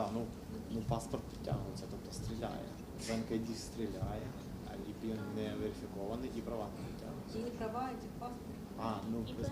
да, ну, ну паспорт підтягується, тобто стріляє. З НКД стріляє, а ІПІН не верифікований і права не підтягуються. І права, і паспорт. А, ну без...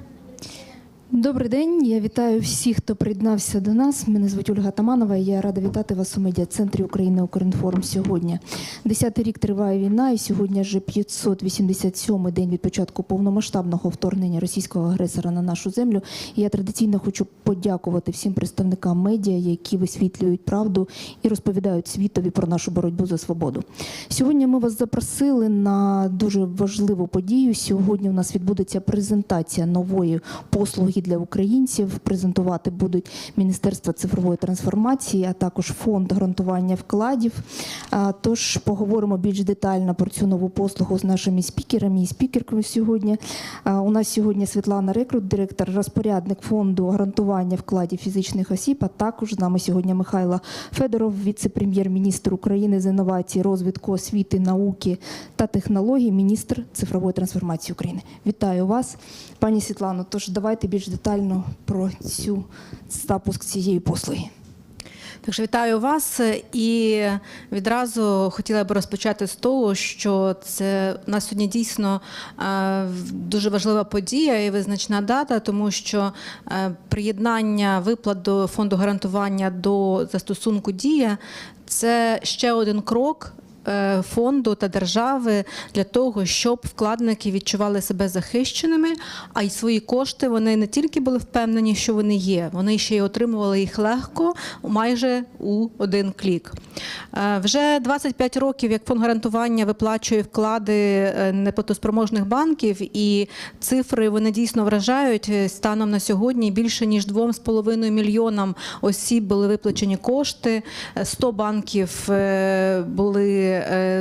Добрий день. Я вітаю всіх, хто приєднався до нас. Мене звуть Ольга Таманова. Я рада вітати вас у медіа-центрі України Укрінформ сьогодні. Десятий рік триває війна, і сьогодні вже 587-й день від початку повномасштабного вторгнення російського агресора на нашу землю. І я традиційно хочу подякувати всім представникам медіа, які висвітлюють правду і розповідають світові про нашу боротьбу за свободу. Сьогодні ми вас запросили на дуже важливу подію. Сьогодні у нас відбудеться презентація нової послуги для українців. Презентувати будуть Міністерство цифрової трансформації, а також фонд гарантування вкладів. Тож поговоримо більш детально про цю нову послугу з нашими спікерами і спікерками сьогодні. У нас сьогодні Світлана Рекрут, директор, розпорядник фонду гарантування вкладів фізичних осіб. А також з нами сьогодні Михайло Федоров, віце-прем'єр-міністр України з інновацій, розвитку освіти, науки та технологій, міністр цифрової трансформації України. Вітаю вас, пані Світлано. Тож давайте більш детально про цю запуск цієї послуги. Також вітаю вас і відразу хотіла б розпочати з того, що це у нас сьогодні дійсно е, дуже важлива подія і визначна дата, тому що е, приєднання виплат до фонду гарантування до застосунку дія це ще один крок. Е, Фонду та держави для того, щоб вкладники відчували себе захищеними, а й свої кошти вони не тільки були впевнені, що вони є, вони ще й отримували їх легко, майже у один клік. Е, Вже 25 років, як фонд гарантування виплачує вклади е, неплатоспроможних банків, і цифри вони дійсно вражають. Станом на сьогодні більше ніж 2,5 мільйонам осіб були виплачені кошти. Е, 100 банків були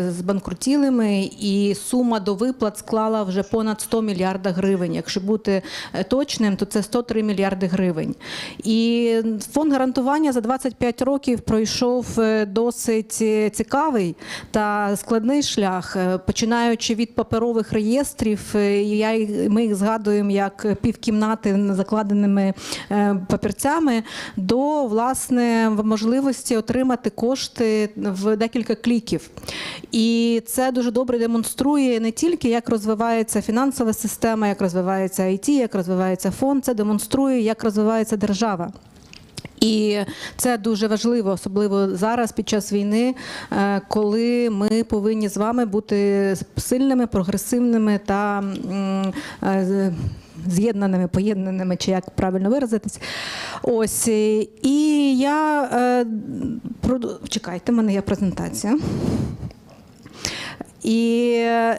збанкрутілими, і сума до виплат склала вже понад 100 мільярда гривень. Якщо бути е, точним, то це 103 мільярди гривень. І фонд гарантування за 25 років пройшов е, досить е, цікавий та складний шлях, е, починаючи від паперових реєстрів. е, Я ми їх згадуємо як півкімнати закладеними е, папірцями, до власне можливості отримати кошти в декілька кліків. І це дуже добре демонструє не тільки як розвивається фінансова система, як розвивається IT, як розвивається фонд, це демонструє, як розвивається держава. І це дуже важливо, особливо зараз під час війни, е, коли ми повинні з вами бути сильними, прогресивними та е, з'єднаними, поєднаними, чи як правильно виразитись. Ось е, і я е, проду- чекайте, в мене є презентація. І е,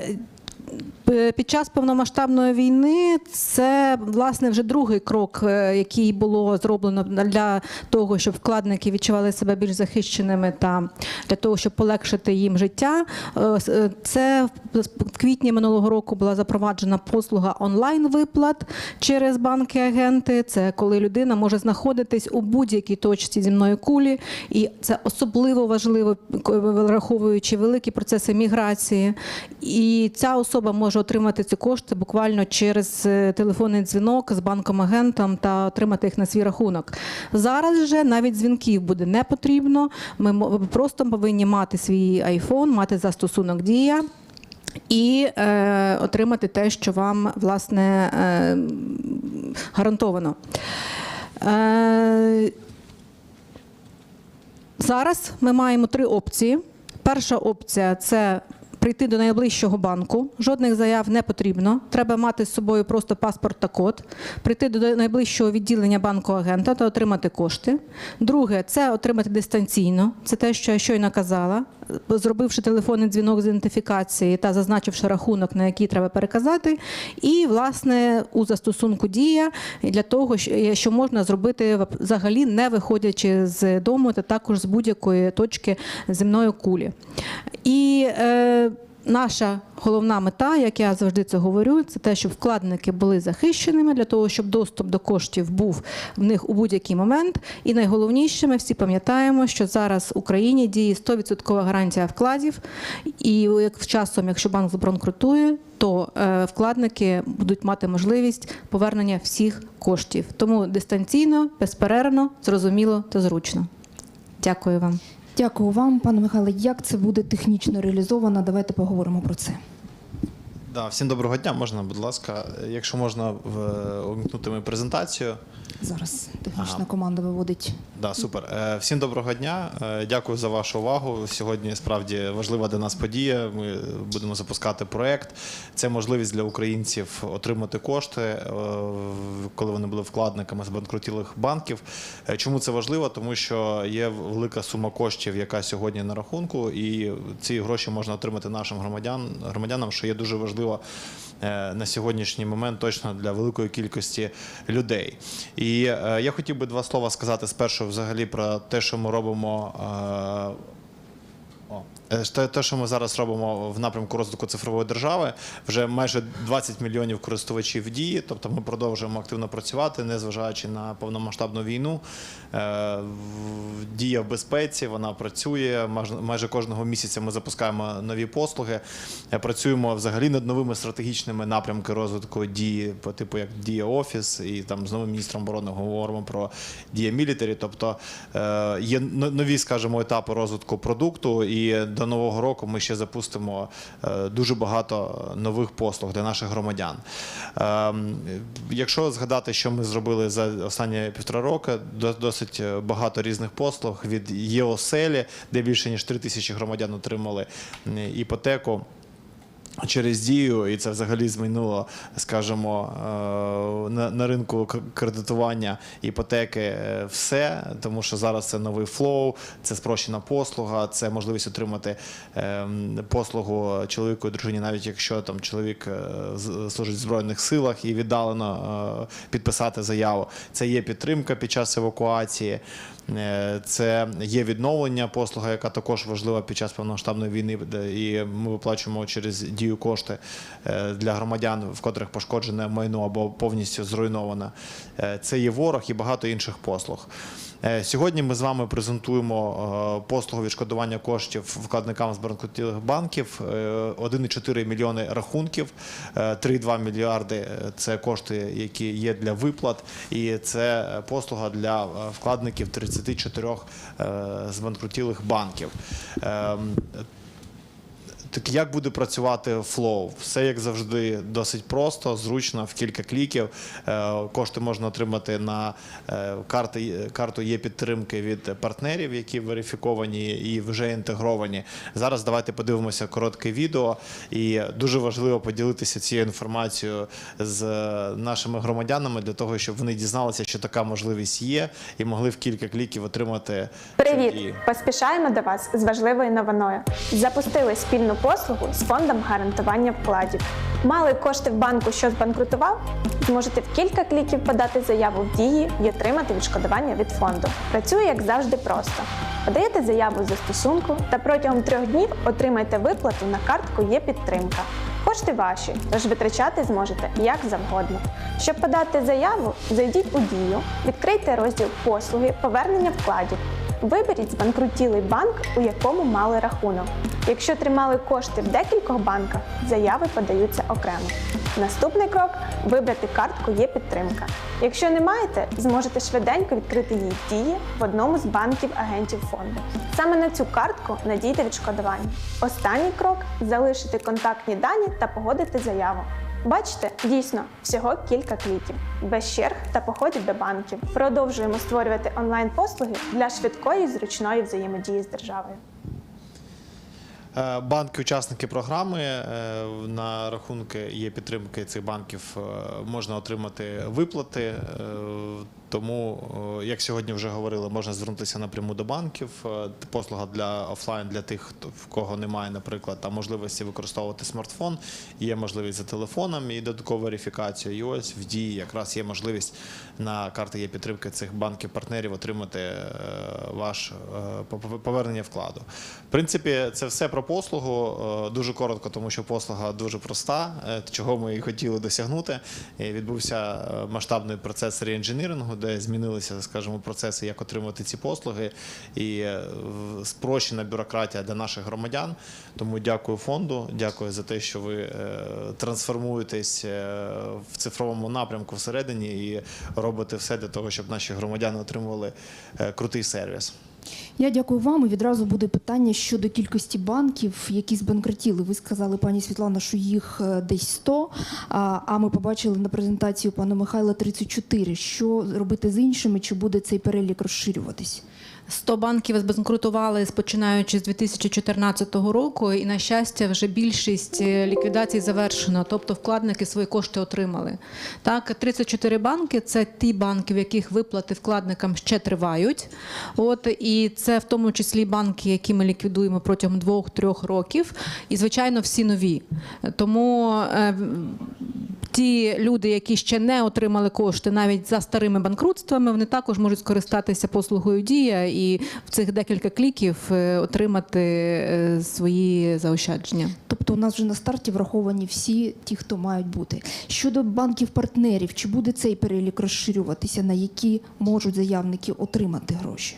під час повномасштабної війни це власне вже другий крок, е, який було зроблено для того, щоб вкладники відчували себе більш захищеними та для того, щоб полегшити їм життя. Е, е, Це в квітні минулого року була запроваджена послуга онлайн-виплат через банки-агенти. Це коли людина може знаходитись у будь-якій точці земної кулі, і це особливо важливо, враховуючи великі процеси міграції. І ця особа може отримати ці кошти буквально через е, телефонний дзвінок з банком-агентом та отримати їх на свій рахунок. Зараз же навіть дзвінків буде не потрібно. Ми просто повинні мати свій iPhone, мати застосунок Дія. І е, отримати те, що вам власне е, гарантовано. Е, зараз ми маємо три опції. Перша опція це прийти до найближчого банку. Жодних заяв не потрібно. Треба мати з собою просто паспорт та код, прийти до найближчого відділення банку агента та отримати кошти. Друге це отримати дистанційно. Це те, що я щойно казала. Зробивши телефонний дзвінок з ідентифікації та зазначивши рахунок, на який треба переказати, і власне у застосунку дія для того, що- можна зробити взагалі не виходячи з дому, та також з будь-якої точки земної кулі. І е, наша головна мета, як я завжди це говорю, це те, щоб вкладники були захищеними для того, щоб доступ до коштів був в них у будь-який момент. І найголовніше, ми всі пам'ятаємо, що зараз в Україні діє 100% гарантія вкладів, і як часом, якщо банк збанкрутує, то е, вкладники будуть мати можливість повернення всіх коштів. Тому дистанційно, безперервно, зрозуміло та зручно. Дякую вам. Дякую вам, пане Михайле. Як це буде технічно реалізовано? Давайте поговоримо про це. Да, всім доброго дня. Можна, будь ласка, якщо можна увімкнути мою презентацію. Зараз технічна Ага. команда виводить. Да, супер. Е, Всім доброго дня. Е, Дякую за вашу увагу. Сьогодні справді важлива для нас подія. Ми будемо запускати проект. Це можливість для українців отримати кошти, е, коли вони були вкладниками з банкрутілих банків. Чому це важливо? Тому що є велика сума коштів, яка сьогодні на рахунку, і ці гроші можна отримати нашим громадян, громадянам, що є дуже важливо е, на сьогоднішній момент точно для великої кількості людей. І е, я хотів би два слова сказати спершу взагалі про те, що ми робимо. Е, Те, що ми зараз робимо в напрямку розвитку цифрової держави, вже майже 20 мільйонів користувачів дії. Тобто ми продовжуємо активно працювати, незважаючи на повномасштабну війну. Е, Дія в безпеці, вона працює. Майже кожного місяця ми запускаємо нові послуги. Е, Працюємо взагалі над новими стратегічними напрямками розвитку дії, по типу як Дія Офіс, і там з новим міністром оборони говоримо про Дія Мілітарі. Тобто є нові, скажімо, етапи розвитку продукту, і до нового року ми ще запустимо е, дуже багато нових послуг для наших громадян. Ем, Якщо згадати, що ми зробили за останні півтора роки, до- досить е, багато різних послуг від ЄОСЕЛі, де більше ніж 3 тисячі громадян отримали іпотеку. Через дію, і це взагалі змінило, скажімо, е, на, ринку кредитування іпотеки е, все, тому що зараз це новий флоу, це спрощена послуга, це можливість отримати е, послугу чоловіку і дружині, навіть якщо там чоловік служить в збройних силах і віддалено підписати заяву. Це є підтримка під час евакуації. Е, Це є відновлення послуга, яка також важлива під час повномасштабної війни. І ми виплачуємо через дію кошти е, для громадян, в котрих пошкоджене майно або повністю зруйноване. Е, Це є ворог і багато інших послуг. Сьогодні ми з вами презентуємо послугу відшкодування коштів вкладникам з банків. Е, 1,4 мільйони рахунків, е, 3,2 мільярди це кошти, які є для виплат, і це послуга для вкладників 34 е, збанкрутілих банків. Так як буде працювати Flow? Все як завжди досить просто, зручно, в кілька кліків. Е, Кошти можна отримати на е, карти, карту є підтримки від партнерів, які верифіковані і вже інтегровані. Зараз давайте подивимося коротке відео. І дуже важливо поділитися цією інформацією з нашими громадянами для того, щоб вони дізналися, що така можливість є, і могли в кілька кліків отримати Привіт! Поспішаємо до вас з важливою новиною. Запустили спільну послугу з фондом гарантування вкладів. Мали кошти в банку, що збанкрутував? Зможете в кілька кліків подати заяву в дії і отримати відшкодування від фонду. Працює як завжди просто. Подаєте заяву за стосунку та протягом трьох днів отримаєте виплату на картку є підтримка. Кошти ваші, тож витрачати зможете як завгодно. Щоб подати заяву, зайдіть у дію, відкрийте розділ послуги повернення вкладів. Виберіть збанкрутілий банк, у якому мали рахунок. Якщо тримали кошти в декількох банках, заяви подаються окремо. Наступний крок вибрати картку є підтримка. Якщо не маєте, зможете швиденько відкрити її дії в одному з банків агентів фонду. Саме на цю картку надійте відшкодування. Останній крок залишити контактні дані та погодити заяву. Бачите, дійсно, всього кілька кліків, без черг та походів до банків. Продовжуємо створювати онлайн-послуги для швидкої і зручної взаємодії з державою. Е, Банки, учасники програми е, на рахунки є підтримки цих банків, е, можна отримати виплати. Тому, е, як сьогодні вже говорили, можна звернутися напряму до банків. Е, Послуга для офлайн для тих, хто в кого немає, наприклад, там можливості використовувати смартфон. Є можливість за телефоном і додаткову верифікацію. І ось в дії якраз є можливість на карти є підтримки цих банків-партнерів отримати е, ваш повернення вкладу. В принципі, це все про послугу. Дуже коротко, тому що послуга дуже проста, чого ми і хотіли досягнути. Відбувся масштабний процес реінженірингу, де змінилися, скажімо, процеси, як отримати ці послуги, і е, спрощена бюрократія для наших громадян. Тому дякую фонду, дякую за те, що ви е, трансформуєтесь е, в цифровому напрямку всередині і робите все для того, щоб наші громадяни отримували крутий сервіс. Я дякую вам. І відразу буде питання щодо кількості банків, які збанкрутіли. Ви сказали, пані Світлана, що їх е, десь 100, а, ми побачили на презентацію пана Михайла 34. Що робити з іншими? Чи буде цей перелік розширюватись? 100 банків збанкрутували починаючи з 2014 року, і на щастя, вже більшість е, ліквідацій завершено, тобто вкладники свої кошти отримали. Так, 34 банки це ті банки, в яких виплати вкладникам ще тривають. От і це в тому числі банки, які ми ліквідуємо протягом двох-трьох років, і звичайно всі нові. Тому е, ті люди, які ще не отримали кошти навіть за старими банкрутствами, вони також можуть скористатися послугою дія і в цих декілька кліків е, отримати е, свої заощадження. Тобто у нас вже на старті враховані всі ті, хто мають бути. Щодо банків-партнерів, чи буде цей перелік розширюватися, на які можуть заявники отримати гроші?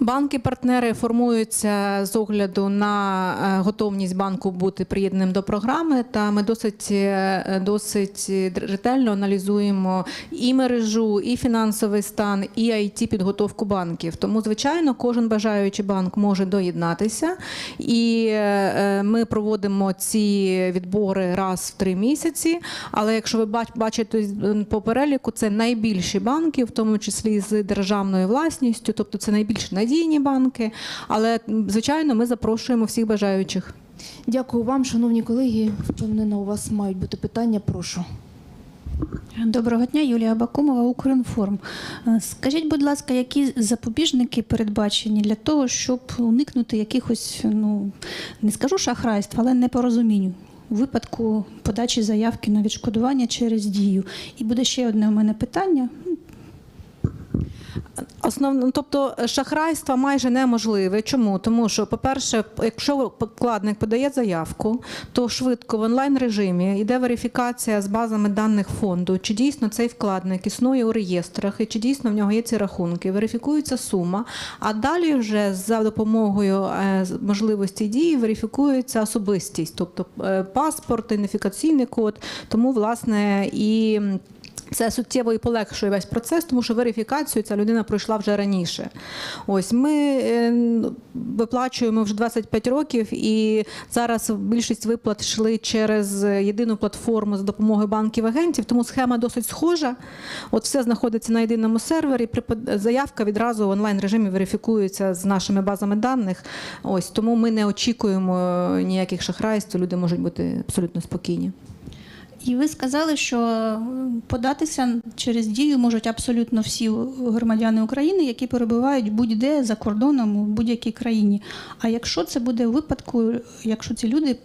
Банки-партнери формуються з огляду на е, готовність банку бути приєднаним до програми. Та ми досить е, досить ретельно аналізуємо і мережу, і фінансовий стан, і it підготовку банків. Тому, звичайно, кожен бажаючий банк може доєднатися, і е, ми проводимо ці відбори раз в три місяці. Але якщо ви бач- бачите по переліку, це найбільші банки, в тому числі з державною власністю, тобто це найбільш надійні банки. Але звичайно, ми запрошуємо всіх бажаючих. Дякую вам, шановні колеги. Впевнена, у вас мають бути питання. Прошу. Доброго дня, Юлія Бакумова, Укрінформ. Е, Скажіть, будь ласка, які запобіжники передбачені для того, щоб уникнути якихось, ну не скажу шахрайств, але непорозумінь у випадку подачі заявки на відшкодування через дію? І буде ще одне у мене питання. Основно, тобто е, шахрайство майже неможливе. Чому? Тому що, по-перше, якщо вкладник подає заявку, то швидко в онлайн режимі йде верифікація з базами даних фонду, чи дійсно цей вкладник існує у реєстрах, і чи дійсно в нього є ці рахунки, верифікується сума. А далі вже за допомогою е, можливості дії верифікується особистість, тобто е, паспорт, ідентифікаційний код. Тому, власне, і. Це суттєво і полегшує весь процес, тому що верифікацію ця людина пройшла вже раніше. Ось ми е, виплачуємо вже 25 років, і зараз більшість виплат йшли через єдину платформу за допомогою банків агентів, тому схема досить схожа. От все знаходиться на єдиному сервері. Заявка відразу в онлайн режимі верифікується з нашими базами даних. Ось тому ми не очікуємо ніяких шахрайств. Люди можуть бути абсолютно спокійні. І ви сказали, що е, податися через дію можуть абсолютно всі громадяни України, які перебувають будь-де за кордоном у будь-якій країні. А якщо це буде в випадку, якщо ці люди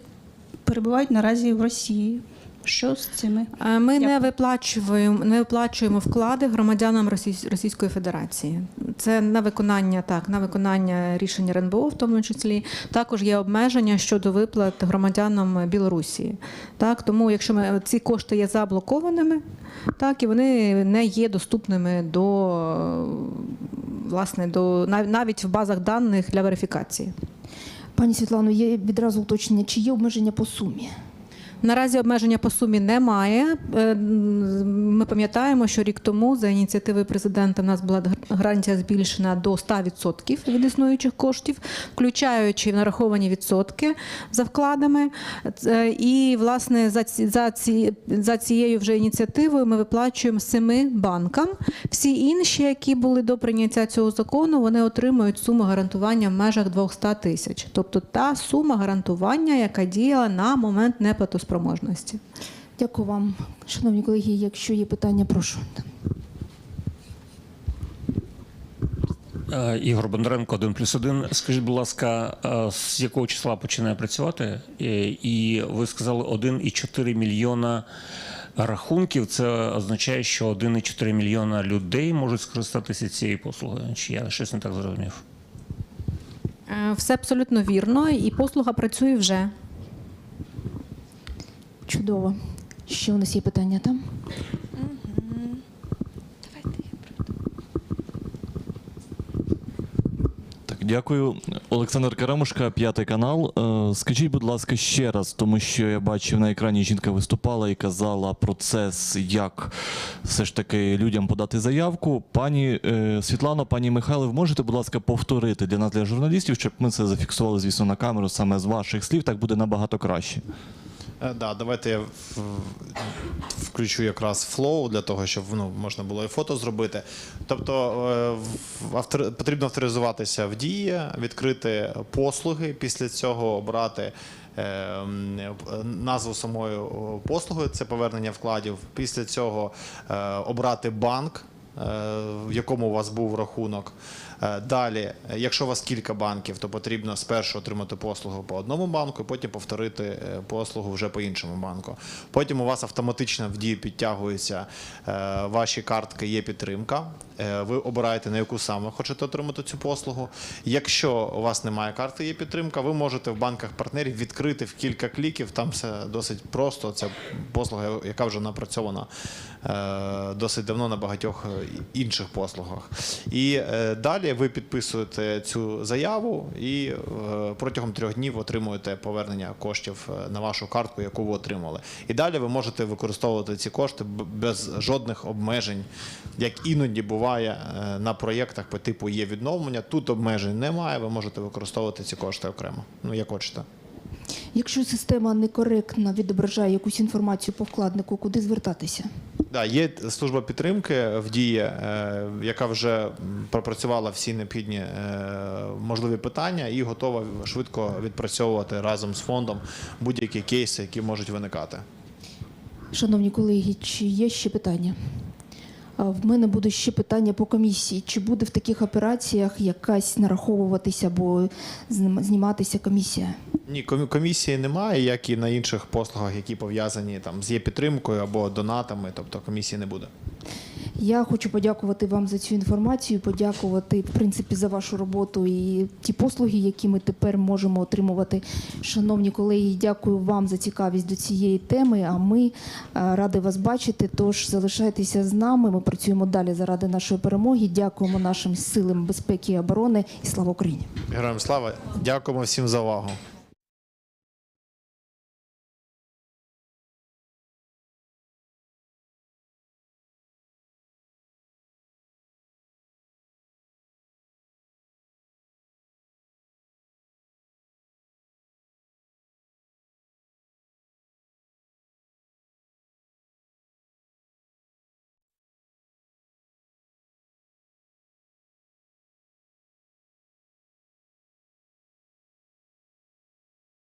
перебувають наразі в Росії, що з цими? Е, Ми не виплачуємо, не виплачуємо вклади громадянам Російської Федерації. Це на виконання, так, на виконання рішення РНБО, в тому числі. Також є обмеження щодо виплат громадянам Білорусі. Так, тому якщо ми ці кошти є заблокованими, так і вони не є доступними до власне до навіть в базах даних для верифікації. Пані Світлано, є відразу уточнення, чи є обмеження по сумі? Наразі обмеження по сумі немає. Е, Ми пам'ятаємо, що рік тому за ініціативою президента в нас була гарантія збільшена до 100% від існуючих коштів, включаючи нараховані відсотки за вкладами. І власне за ці за ці за цією вже ініціативою ми виплачуємо семи банкам. Всі інші, які були до прийняття цього закону, вони отримують суму гарантування в межах 200 тисяч. Тобто та сума гарантування, яка діяла на момент неплатоспроможності. Дякую вам, шановні колеги. Якщо є питання, прошу. Е, Ігор Бондаренко, 1 плюс 1. Скажіть, будь ласка, е, з якого числа починає працювати? Е, І ви сказали 1,4 мільйона рахунків. Це означає, що 1,4 мільйона людей можуть скористатися цією послугою. Чи я щось не так зрозумів? Все абсолютно вірно, і послуга працює вже. Чудово. Ще у нас є питання там? Так, Дякую, Олександр Карамушка, п'ятий канал. Е, Скажіть, будь ласка, ще раз, тому що я бачив на екрані жінка виступала і казала процес, як все ж таки людям подати заявку. Пані е, Світлано, пані Михайло, можете, будь ласка, повторити для нас, для журналістів, щоб ми це зафіксували, звісно, на камеру саме з ваших слів, так буде набагато краще. Е, Да, давайте я включу якраз флоу для того, щоб ну, можна було і фото зробити. Тобто е, автор- потрібно авторизуватися в дії, відкрити послуги, після цього обрати. е, Назву самої послуги це повернення вкладів. Після цього обрати банк, в якому у вас був рахунок. Е, Далі, е, якщо у вас кілька банків, то потрібно спершу отримати послугу по одному банку, потім повторити е, послугу вже по іншому банку. Потім у вас автоматично в дію підтягуються ваші картки, є підтримка. Ви обираєте, на яку саме хочете отримати цю послугу. Якщо у вас немає карти, є підтримка, ви можете в банках партнерів відкрити в кілька кліків. Там все досить просто. Це послуга, яка вже напрацьована досить давно на багатьох інших послугах. І е, далі ви підписуєте цю заяву і е, протягом трьох днів отримуєте повернення коштів е, на вашу картку, яку ви отримали. І далі ви можете використовувати ці кошти без жодних обмежень, як іноді буває е, на проєктах по типу є відновлення. Тут обмежень немає. Ви можете використовувати ці кошти окремо. Ну як хочете. Якщо система некоректно відображає якусь інформацію по вкладнику, куди звертатися? Да, є служба підтримки в дії, е, яка вже пропрацювала всі необхідні е, можливі питання і готова швидко відпрацьовувати разом з фондом будь-які кейси, які можуть виникати. Шановні колеги, чи є ще питання? В мене буде ще питання по комісії. Чи буде в таких операціях якась нараховуватися або зніматися комісія? Ні, комі- комісії немає, як і на інших послугах, які пов'язані там з є підтримкою або донатами, тобто комісії не буде. Я хочу подякувати вам за цю інформацію, подякувати в принципі за вашу роботу і ті послуги, які ми тепер можемо отримувати. Шановні колеги, дякую вам за цікавість до цієї теми. А ми е, раді вас бачити. Тож залишайтеся з нами. Ми працюємо далі заради нашої перемоги. Дякуємо нашим силам безпеки і оборони і слава Україні. Героям слава! Дякуємо всім за увагу.